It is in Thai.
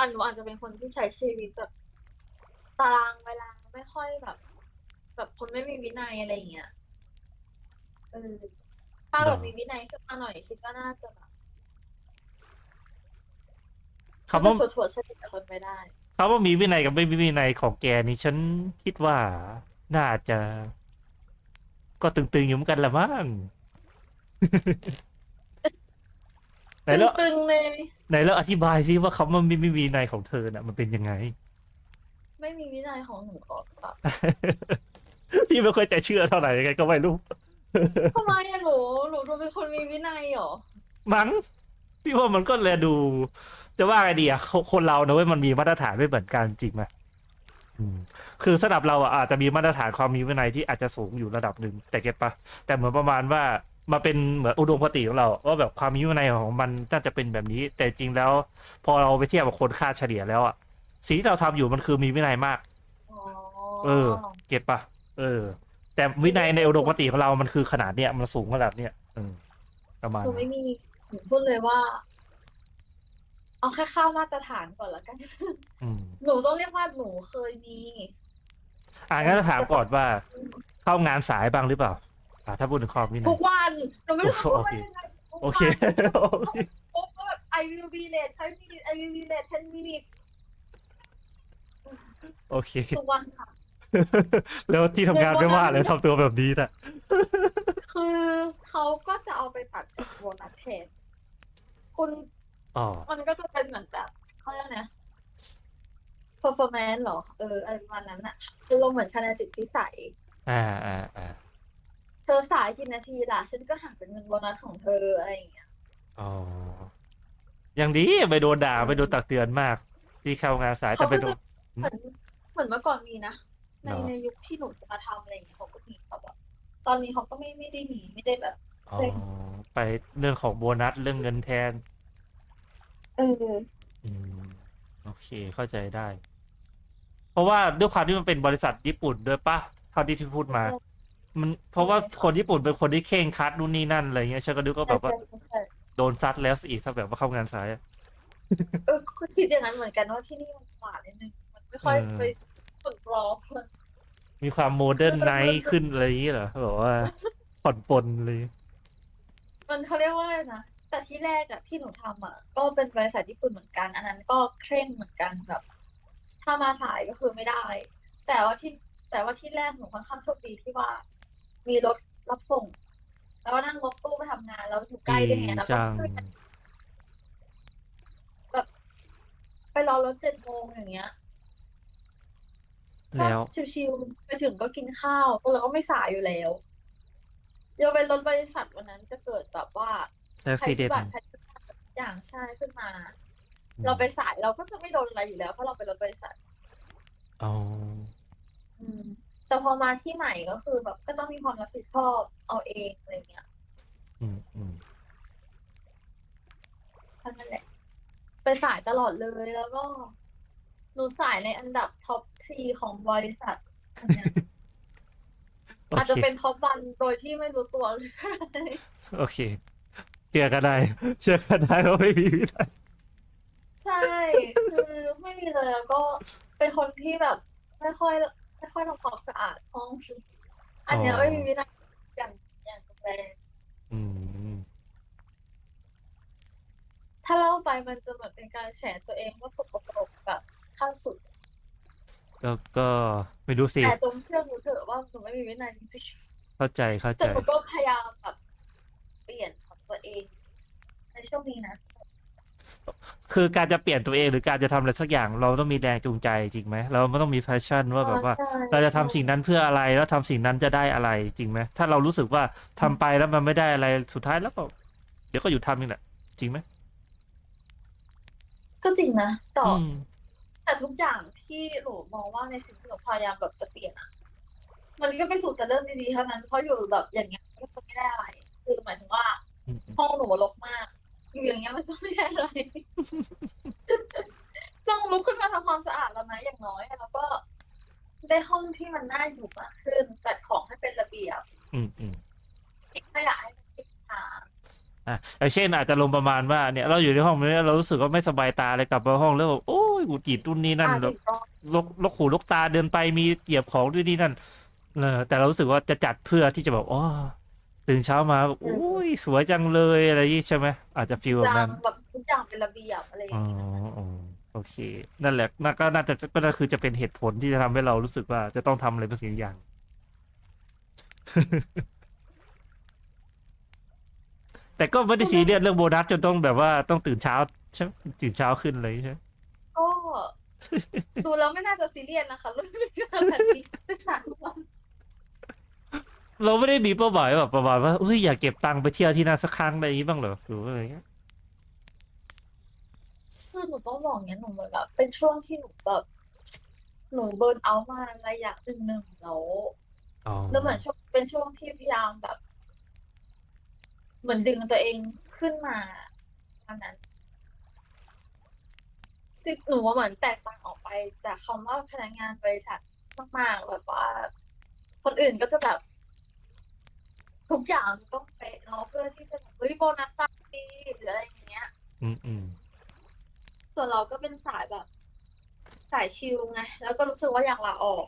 อันหนูอาจจะเป็นคนที่ใช้ชีวิตแบบตารางเวลาไม่ค่อยแบบ แบบคนไม่มีวินัยอะไรอย่างเงี้ยเออถ้าแบบเนอะมีวินัยขึ้นมาหน่อยคิดว่าน่าจะแบบคำว่าถั่วถั่วๆเฉลี่ยคนไปได้คำว่ามีวินัยกับไม่มีวินัยของแกนี่ฉันคิดว่าน่าจะ ก็ตึงๆอยู่เหมือนกันละมั้ง ไหนแล้วตึงๆเลย ไหนแล้วอธิบายซิว่าคำว่าไม่มีวินัยของเธอน่ะมันเป็นยังไง ไม่มีวินัยของหนูก็แบบพี่ไม่ค่อยจะเชื่อเท่าไหร่ยังไงก็ไม่รู้ ทำไมอะหนูหนูดูเป็นคนมีวินัยเหรอมั้งพี่ว่ามันก็เลยดู จะว่าไงดีอะคนคนเราเนะเว้ยมันมีมาตรฐานไม่เหมือนกันจริงไหมอืมคือสำหรับเราอะอาจจะมีมาตรฐานความมีวินัยที่อาจจะสูงอยู่ระดับหนึ่งแต่เก็ตปะแต่เหมือนประมาณว่า มาเป็นเหมือนอุดมคติของเราว่าแบบความมีวินัยของมันน่าจะเป็นแบบนี้ แต่จริงแล้ว พอเราไปเทียบกับคนค่าเฉลี่ยแล้วอะสิ่งที่เราทำอยู่มันคือมีวินัยมากอ๋อเออ เก็ตปะเออ แต่วินัยในอุดมคติของเรามันคือขนาดเนี้ยมันสูงขนาดเนี้ยเออประมาณหนูนั้นไม่มีหนูพูดเลยว่า เอาแค่เข้ามาตรฐานก่อนละกันอืมหนูต้องเรียกว่าหนูเคยมีอ่างั้นจะถามก่อนว่า เข้างานสายบ้างหรือเปล่า อ่าถ้าพูดถึงความวินัทุย กวันหนูไม่รู้โอว่าเคยังไงทุกโอวันเคโอเคโอ้แบบ I will be late 5 minutes I will be late 10 minutes โอเค ทุกวันค่ะ แล้วที่ทำงานไม่ว่าเลยทำตัวแบบนี้น่ะคือเขาก็จะเอาไปตัดกับโบนัสแทนคุณอ๋อ มันก็จะเป็นเหมือนแบบเขาเรียกไง performance เหรอ เอออะไรประมาณนั้นอะคือลงเหมือนคะแนนจิตพิสัย อ่าอ่าอ่าเธอสายกี่นาทีล่ะ ฉันก็หักเป็นเงินโบนัสของเธออะไรอย่างเงี้ยอ๋อยังดีไปโดนด่าไปโดนตักเตือนมาก ที่เข้างานสายแต่เขาไปก็โดจะนเหมือนเหมือนเมื่อก่อนมีนะในเหรอในยุคที่หนูจะมาทำอะไรอย่างเงี้ยเขาก็มีเขาแบบตอนนี้เขาก็ไม่ไม่ได้มีไม่ได้แบบอ๋อไปเรื่องของโบนัสเรื่องเงินแทน เอออืมโอเคเข้าใจได้ เพราะว่าด้วยความที่มันเป็นบริษัทญี่ปุ่นด้วยปะเท่าที่ที่พูดมา มันเพราะว่าคนญี่ปุ่นเป็นคนที่เคร่งครัดนู่นนี่นั่นอะไรเงี้ยฉันก็นึกก็แบบว่าใช่ใช่ใช่โดนซัดแล้วอีกถ้าแบบว่าเข้างานสายอะ เออก็คิดอย่างนั้นเหมือนกันว่าที่นี่มันขวานิดนึงมันไม่ค่อยเออ ไปฝนร้อนมีความโมเดิร์นไนท์ขึ้นอะไรอย่างเงี้ยเหรอแบบว่าผ่อนปลนเลย มันเขาเรียกว่าอะไรนะแต่ที่แรกอะที่หนูทำอะก็เป็นบริษัทญี่ปุ่นเหมือนกัน อันนั้นก็เคร่งเหมือนกันแบบ ถ้ามาสายก็คือไม่ได้ แต่ว่าที่แต่ว่าที่แรกหนูค่อนข้างโชคดีที่ว่า มีรถรับส่ง แล้วก็นั่งรถตู้ไปทำงานแล้วอยู่ใกล้ด้วยไงแล้วก็จังขึ้นไปรอรถเจ็ดโมงอย่างเงี้ยแล้ว ก็ชิวๆไปถึงก็กินข้าวก็เราก็ไม่สายอยู่แล้วยกเป็นรถบริษัทวันนั้นจะเกิดแบบว่าแท็กภัยซี่เดพิน บัติภัยพิบัติอย่างใช่ขึ้นมาเราไปสายเราก็จะไม่โดนอะไรอยู่แล้วเพราะเราเป็นรถบริษัท อ๋อ อืม แต่พอมาที่ใหม่ก็คือแบบก็ต้องมีความรับผิดชอบเอาเองอะไรเงี้ยอืมอืมเท่านั้นแหละไปสายตลอดเลยแล้วก็หนูสายในอันดับท็อปทรีของบริษัทอันเนี้ยโออาจจะเคเป็นท็อปวันโดยที่ไม่รู้ตัวเลยโอเคเชื่อก็ได้ เชื่อก็ได้ว่าไม่มีวิธีใช่ คือไม่มีเลยแล้วก็เป็นคนที่แบบไม่ค่อย ไม่ค่อยทำความสะอาดห้อง อันเนี้ยไม่มีวินัยอย่างอย่างแรงอืม ถ้าเล่าไปมันจะเหมือนเป็นการแฉตัวเองว่าสกปรกแบบขั้นสุดแล้วก็ไม่รู้สิ แต่จงเชื่อหนูเถอะว่าหนูไม่มีวินัยจริงเข้าใจเข้าๆใจแต่หนูก็พยายามแบบเปลี่ยนของตัวเองในช่วงนี้นะ คือการจะเปลี่ยนตัวเองหรือการจะทำอะไรสักอย่าง เราต้องมีแรงจูงใจจริงไหมเราไม่ต้องมี passion ว่าแบบว่าใช่เราจะทำสิ่งนั้นเพื่ออะไรแล้วทำสิ่งนั้นจะได้อะไรจริงไหมถ้าเรารู้สึกว่าทำไปแล้วมันไม่ได้อะไรสุดท้ายแล้วก็ เดี๋ยวก็หยุดทำนี่แหละจริงไหมก็จริงนะแต่อืม แต่ทุกอย่างที่หนูมองว่าในสิ่งที่หนูพยายามแบบจะเปลี่ยนอะมันก็ไปสู่แต่เรื่องดีๆเท่านั้นเพราะอยู่แบบอย่างเงี้ยก็จะไม่ได้อะไร คือหมายถึงว่า อืม ห้องหนูรกมาก อยู่อย่างเงี้ยมันก็ไม่ได้อะไร ต้องลุกขึ้นมาทำความสะอาดแล้วนะอย่างน้อยแล้วก็ได้ห้องที่มันน่าอยู่มากขึ้นจัดของให้เป็นระเบียบอืมอืมเก็บขยะให้มันเก็บทางอะอย่างเช่นอาจจะลงประมาณว่าเนี่ยเราอยู่ในห้องนี้เรารู้สึกว่าไม่สบายตาเลยกลับมาห้องแล้วแบบโอ้ยกูจีดรุ่นนี้นั่นอ่าแบถูบกต้องลกลกหูลกตาเดินไปมีเหยียบของด้วยนี่นั่นเออแต่เรารู้สึกว่าจะจัดเพื่อที่จะแบบอ๋อ ตื่นเช้ามาโอ้ยสวยจังเลยอะไรอย่างงี้ใช่ไหมอาจจะฟีลแบบจานั้งนแบบทุกอย่างเป็นระเบียบอะไรอย่างอ๋อเงี้ยอ๋อโอเค นั่นแหละน่าก็น่าจะก็น่าคือจะเป็นเหตุผลที่จะทำให้เรารู้สึกว่าจะต้องทำอะไรบางสิ่งอย่าง แต่ก็ไม่ได้ซีเรียสเรื่องโบนัสจนต้องแบบว่าต้องตื่นเช้าใช่ไหมตื่นเช้าขึ้นเลยใช่ไหมก็ ดูแล้วไม่น่าจะซีเรียสนะคะเรื่องการแบบนี้เป็นสารทุกวัน เราไม่ได้มีเป้าหมายแบบประมาณว่าเฮ้ยอยากเก็บตังค์ไปเที่ยวที่นั่นสักครั้งอะไรอย่างนี้บ้างเหรอหรือว่าอะไรเงี้ยคือหนูต้องบอกอย่างนี้ยหนูเหมือนแบบเป็นช่วงที่หนูแบบหนูเบิร์นเอาท์มาระยะหนึ่งหนึ่งแล้วอ๋อแล้วเหมือนช่วงเป็นช่วงที่พยายามแบบ เหมือนดึงตัวเองขึ้นมาอันนั้นคือหนูว่าเหมือนแตกต่างออกไปจากคำว่าพนักงานบริษัทมากๆแบบว่า คนอื่นก็จะแบบ ทุกอย่างจะต้องเป๊ะเนาะเพื่อที่จะแบบเฮ้ยโบนัสตั้งดีหรืออะไรอย่างเงี้ย อืมอืมส่วนเราก็เป็นสายแบบ สายชิลไงแล้วก็รู้สึกว่าอยากลาออก